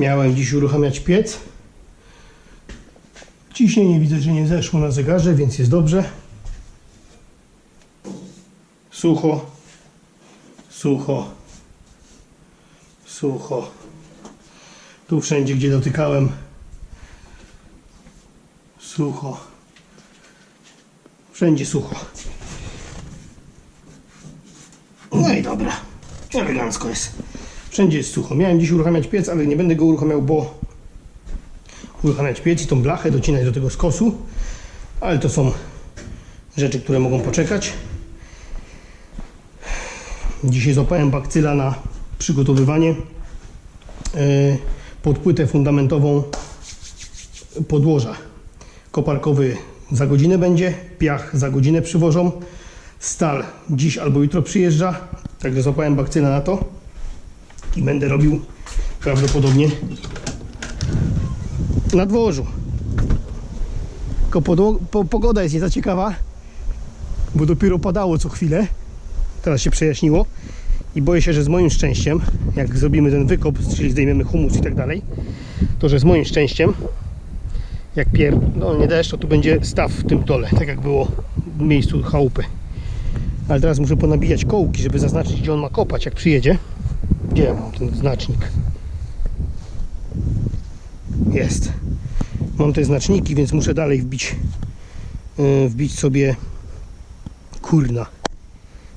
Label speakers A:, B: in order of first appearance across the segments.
A: Miałem dziś uruchamiać piec. Ciśnienie widzę, że nie zeszło na zegarze, więc jest dobrze. Sucho. Sucho. Sucho. Tu wszędzie, gdzie dotykałem. Sucho. Wszędzie sucho. No i dobra. Elegancko jest. Wszędzie jest sucho. Miałem dziś uruchamiać piec, ale nie będę go uruchamiał, bo uruchamiać piec i tą blachę docinać do tego skosu. Ale to są rzeczy, które mogą poczekać. Dzisiaj złapałem bakcyla na przygotowywanie yy, pod płytę fundamentową podłoża. Koparkowy za godzinę będzie, piach za godzinę przywożą, stal dziś albo jutro przyjeżdża, także złapałem bakcyla na to i będę robił prawdopodobnie na dworzu. Tylko po, pogoda jest nie za ciekawa, bo dopiero padało co chwilę. Teraz się przejaśniło i boję się, że z moim szczęściem, jak zrobimy ten wykop, czyli zdejmiemy humus i tak dalej, to że z moim szczęściem, jak pier... no nie deszcz, to tu będzie staw w tym dole, tak jak było w miejscu chałupy. Ale teraz muszę ponabijać kołki, żeby zaznaczyć, gdzie on ma kopać, jak przyjedzie. Gdzie mam ten znacznik? Jest. Mam te znaczniki, więc muszę dalej wbić, yy, wbić sobie kurna.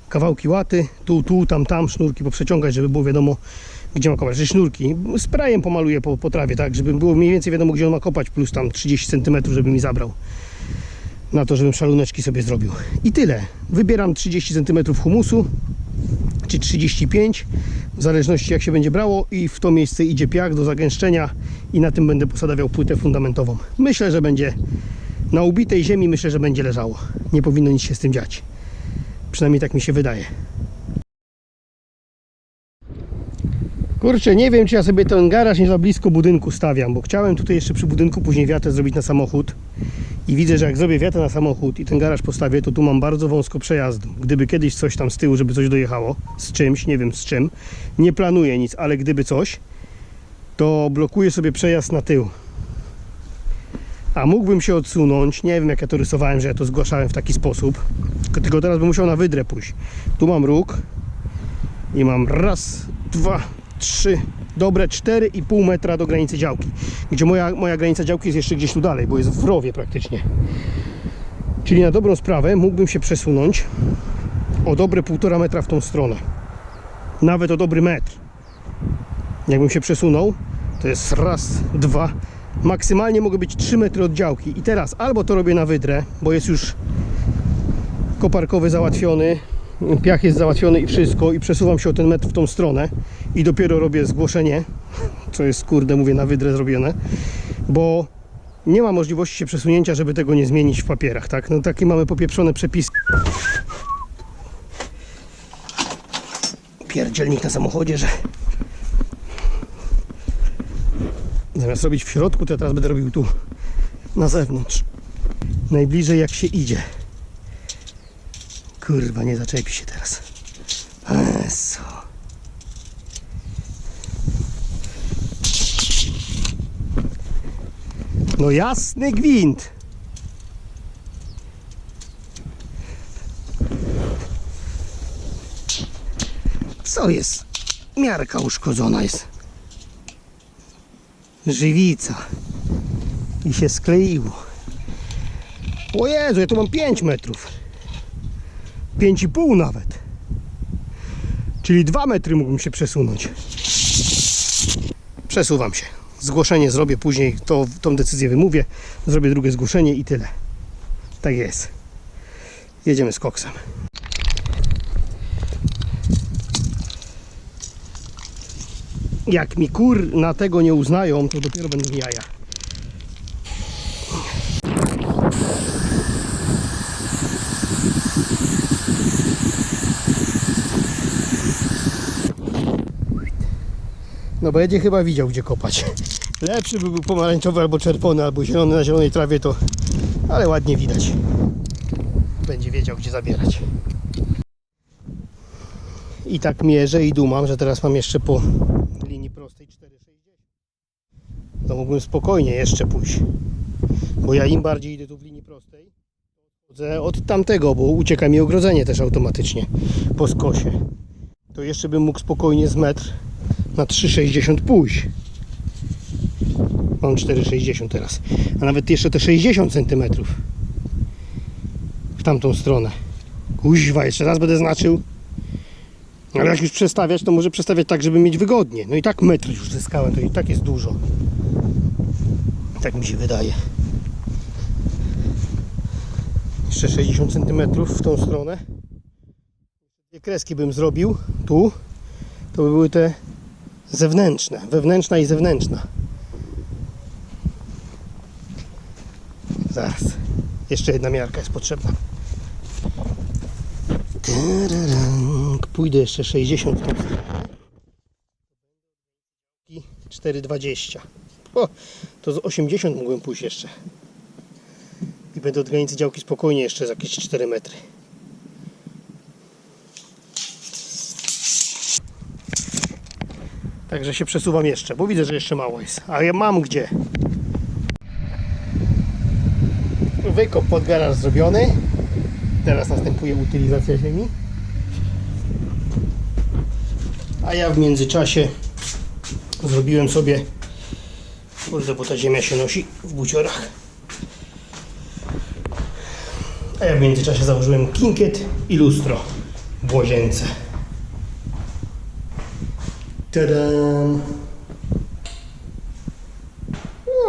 A: Kawałki łaty, tu, tu, tam, tam, sznurki poprzeciągać, żeby było wiadomo, gdzie ma kopać. Że sznurki sprayem pomaluję po, po trawie, tak, żeby było mniej więcej wiadomo, gdzie on ma kopać, plus tam 30 cm, żeby mi zabrał. Na to, żebym szaluneczki sobie zrobił. I tyle. Wybieram 30 cm humusu, czy 35, w zależności jak się będzie brało i w to miejsce idzie piach do zagęszczenia i na tym będę posadawiał płytę fundamentową. Myślę, że będzie na ubitej ziemi, myślę, że będzie leżało. Nie powinno nic się z tym dziać. Przynajmniej tak mi się wydaje. Kurczę, nie wiem czy ja sobie ten garaż nie za blisko budynku stawiam, bo chciałem tutaj jeszcze przy budynku później wiatę zrobić na samochód i widzę, że jak zrobię wiatę na samochód i ten garaż postawię, to tu mam bardzo wąsko przejazd. Gdyby kiedyś coś tam z tyłu, żeby coś dojechało, z czymś, nie wiem z czym, nie planuję nic, ale gdyby coś, to blokuję sobie przejazd na tył. A mógłbym się odsunąć, nie wiem jak ja to rysowałem, że ja to zgłaszałem w taki sposób, tylko teraz bym musiał na wydrę pójść. Tu mam róg i mam raz, dwa, trzy, dobre 4,5 metra do granicy działki. Gdzie moja, moja granica działki jest jeszcze gdzieś tu dalej, bo jest w rowie praktycznie. Czyli na dobrą sprawę mógłbym się przesunąć o dobre 1,5 metra w tą stronę. Nawet o dobry metr. Jakbym się przesunął, to jest raz, dwa, maksymalnie mogę być 3 metry od działki. I teraz albo to robię na wydrę, bo jest już koparkowy załatwiony, piach jest załatwiony i wszystko i przesuwam się o ten metr w tą stronę i dopiero robię zgłoszenie, co jest kurde mówię na wydrę zrobione, bo nie ma możliwości się przesunięcia, żeby tego nie zmienić w papierach, tak? No takie mamy popieprzone przepisy. Pierdzielnik na samochodzie, że zamiast robić w środku, to ja teraz będę robił tu na zewnątrz. Najbliżej jak się idzie. Kurwa, nie zaczepi się teraz. Eso. No jasny gwint. Co jest? Miarka uszkodzona jest. Żywica. I się skleiło. O Jezu, ja tu mam 5 metrów. 5,5 nawet. Czyli 2 metry mógłbym się przesunąć. Przesuwam się. Zgłoszenie zrobię później, to, tą decyzję wymówię. Zrobię drugie zgłoszenie i tyle. Tak jest. Jedziemy z koksem. Jak mi kur na tego nie uznają, to dopiero będą jaja. No będzie chyba widział gdzie kopać. Lepszy by był pomarańczowy albo czerwony, albo zielony na zielonej trawie to, ale ładnie widać. Będzie wiedział gdzie zabierać. I tak mierzę i dumam, że teraz mam jeszcze po linii prostej 4,60. to mógłbym spokojnie jeszcze pójść. Bo ja im bardziej idę tu w linii prostej, od tamtego, bo ucieka mi ogrodzenie też automatycznie po skosie. To jeszcze bym mógł spokojnie z metr na 3,60 pójść. Mam 4,60 teraz. A nawet jeszcze te 60 cm w tamtą stronę. Kuźwa, jeszcze raz będę znaczył. Ale jak już przestawiać, to może przestawiać tak, żeby mieć wygodnie. No i tak metr już zyskałem, to i tak jest dużo. Tak mi się wydaje. Jeszcze 60 cm w tą stronę. Dwie kreski bym zrobił tu. To by były te zewnętrzne. Wewnętrzna i zewnętrzna. Zaraz. Jeszcze jedna miarka jest potrzebna. Pójdę jeszcze 60 w tą stronę. I 4,20. O, to z 80 mógłbym pójść jeszcze. I będę od granicy działki spokojnie jeszcze za jakieś 4 metry. Także się przesuwam jeszcze, bo widzę, że jeszcze mało jest. A ja mam gdzie. Wykop pod garaż zrobiony. Teraz następuje utylizacja ziemi. A ja w międzyczasie zrobiłem sobie kurde, bo ta ziemia się nosi w buciorach. A ja w międzyczasie założyłem kinkiet i lustro w łazience. Tadam!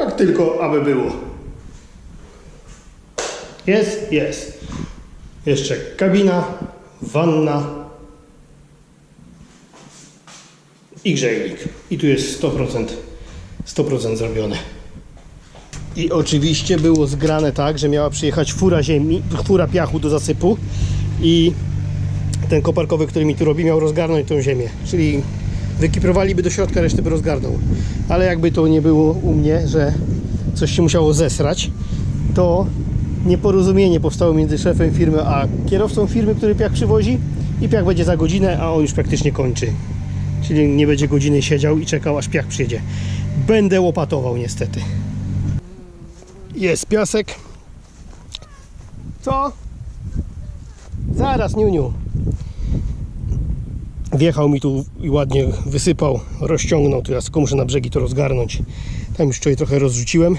A: Jak tylko aby było. Jest? Jest. Jeszcze kabina, wanna i grzejnik. I tu jest 100%, 100% zrobione. I oczywiście było zgrane tak, że miała przyjechać fura ziemi, fura piachu do zasypu i ten koparkowy, który mi tu robi, miał rozgarnąć tą ziemię. Czyli wykiprowaliby do środka, resztę by rozgarnął. Ale jakby to nie było u mnie, że coś się musiało zesrać, to nieporozumienie powstało między szefem firmy a kierowcą firmy, który piach przywozi i piach będzie za godzinę, a on już praktycznie kończy. Czyli nie będzie godziny siedział i czekał aż piach przyjdzie. Będę łopatował niestety. Jest piasek. Co? Zaraz, niuniu. Wjechał mi tu i ładnie wysypał, rozciągnął. Teraz tylko muszę na brzegi to rozgarnąć. Tam już wczoraj trochę rozrzuciłem.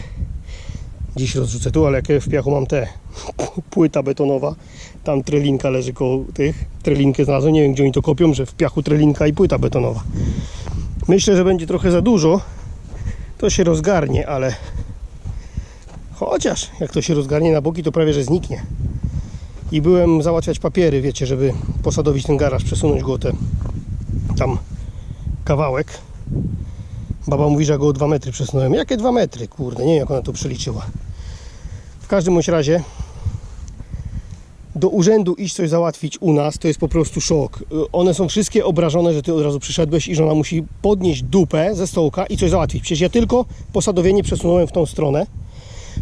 A: Dziś rozrzucę tu, ale jak ja w piachu mam te płyta betonowa, tam trelinka leży koło tych, trelinkę znalazłem, nie wiem gdzie oni to kopią, że w piachu trelinka i płyta betonowa. Myślę, że będzie trochę za dużo, to się rozgarnie, ale chociaż jak to się rozgarnie na boki, to prawie że zniknie. I byłem załatwiać papiery, wiecie, żeby posadowić ten garaż, przesunąć go te tam kawałek. Baba mówi, że go o 2 metry przesunąłem. Jakie 2 metry? Kurde, nie wiem jak ona to przeliczyła. W każdym bądź razie do urzędu iść coś załatwić u nas to jest po prostu szok. One są wszystkie obrażone, że ty od razu przyszedłeś i że ona musi podnieść dupę ze stołka i coś załatwić. Przecież ja tylko posadowienie przesunąłem w tą stronę.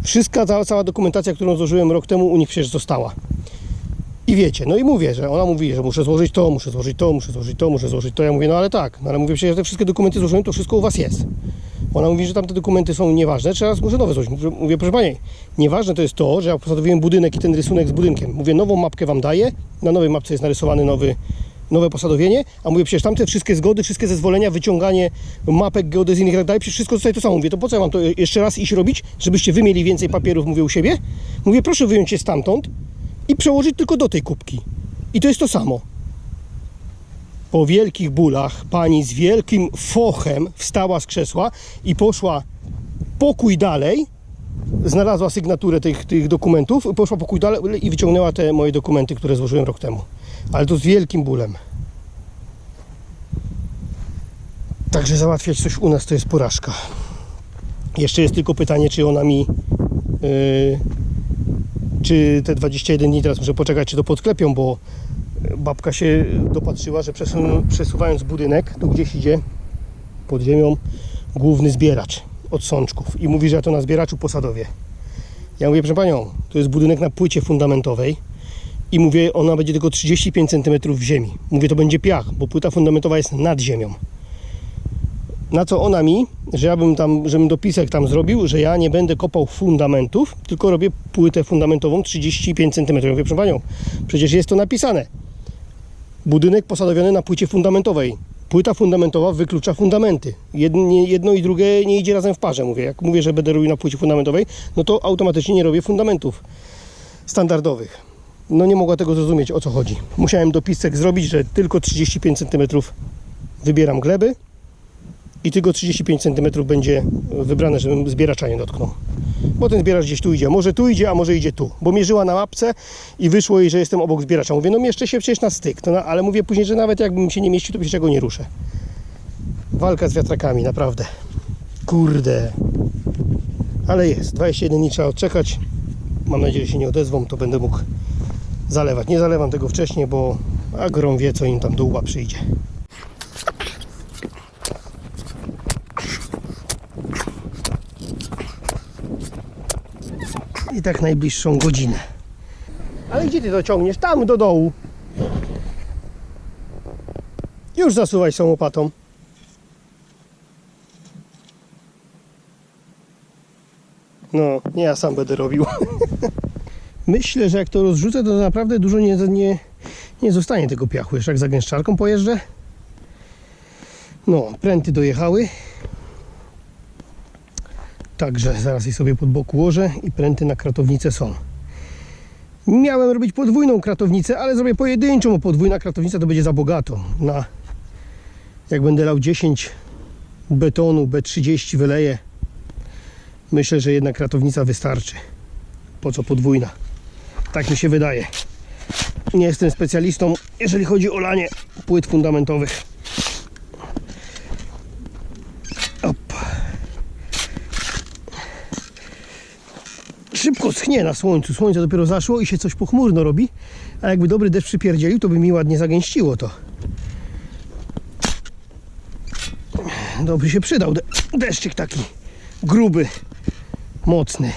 A: Wszystka cała, cała dokumentacja, którą złożyłem rok temu u nich przecież została. I wiecie, no i mówię, że ona mówi, że muszę złożyć to, muszę złożyć to, muszę złożyć to, muszę złożyć to. Ja mówię, no ale tak, no ale mówię, przecież te wszystkie dokumenty złożyłem, to wszystko u was jest. Ona mówi, że tamte dokumenty są nieważne, trzeba muszę nowe złożyć. Mówię, proszę pani, nieważne to jest to, że ja posadowiłem budynek i ten rysunek z budynkiem. Mówię, nową mapkę wam daję, na nowej mapce jest narysowany nowy, nowe posadowienie, a mówię, przecież tamte wszystkie zgody, wszystkie zezwolenia, wyciąganie mapek geodezyjnych i tak dalej, przecież wszystko zostaje to samo. Mówię, to po co ja mam to jeszcze raz iść robić, żebyście wy mieli więcej papierów, mówię u siebie? Mówię, proszę wyjąć je stamtąd i przełożyć tylko do tej kubki. I to jest to samo. Po wielkich bólach pani z wielkim fochem wstała z krzesła i poszła pokój dalej, znalazła sygnaturę tych, tych dokumentów, poszła pokój dalej i wyciągnęła te moje dokumenty, które złożyłem rok temu. Ale to z wielkim bólem. Także załatwiać coś u nas to jest porażka. Jeszcze jest tylko pytanie, czy ona mi yy, czy te 21 dni teraz muszę poczekać, czy to podklepią, bo babka się dopatrzyła, że przesu- przesuwając budynek, tu gdzieś idzie pod ziemią główny zbieracz od sączków i mówi, że ja to na zbieraczu posadowie. Ja mówię, proszę panią, to jest budynek na płycie fundamentowej i mówię, ona będzie tylko 35 cm w ziemi. Mówię, to będzie piach, bo płyta fundamentowa jest nad ziemią. Na co ona mi, że ja bym tam, żebym dopisek tam zrobił, że ja nie będę kopał fundamentów, tylko robię płytę fundamentową 35 cm. Ja Mówię, proszę panią, przecież jest to napisane. Budynek posadowiony na płycie fundamentowej. Płyta fundamentowa wyklucza fundamenty. Jedno, i drugie nie idzie razem w parze. Mówię, jak mówię, że będę robił na płycie fundamentowej, no to automatycznie nie robię fundamentów standardowych. No nie mogła tego zrozumieć, o co chodzi. Musiałem dopisek zrobić, że tylko 35 cm wybieram gleby i tylko 35 cm będzie wybrane, żebym zbieracza nie dotknął. Bo ten zbieracz gdzieś tu idzie. Może tu idzie, a może idzie tu. Bo mierzyła na mapce i wyszło jej, że jestem obok zbieracza. Mówię, no mieszczę się przecież na styk. Na, ale mówię później, że nawet jakbym się nie mieścił, to przecież go nie ruszę. Walka z wiatrakami, naprawdę. Kurde. Ale jest. 21 dni trzeba odczekać. Mam nadzieję, że się nie odezwą, to będę mógł zalewać. Nie zalewam tego wcześniej, bo agrom wie, co im tam do łba przyjdzie. I tak najbliższą godzinę. Ale gdzie ty to ciągniesz? Tam do dołu. Już zasuwaj tą łopatą. No, nie ja sam będę robił. Myślę, że jak to rozrzucę, to naprawdę dużo nie, nie, nie zostanie tego piachu. Jeszcze jak za gęszczarką pojeżdżę. No, pręty dojechały. Także zaraz je sobie pod bok ułożę i pręty na kratownicę są. Miałem robić podwójną kratownicę, ale zrobię pojedynczą, bo podwójna kratownica to będzie za bogato. Na, jak będę lał 10 betonu, B30 wyleję, myślę, że jedna kratownica wystarczy. Po co podwójna? Tak mi się wydaje. Nie jestem specjalistą, jeżeli chodzi o lanie płyt fundamentowych. Szybko schnie na słońcu. Słońce dopiero zaszło i się coś pochmurno robi. A jakby dobry deszcz przypierdzielił, to by mi ładnie zagęściło to. Dobry się przydał de- deszczyk taki gruby, mocny.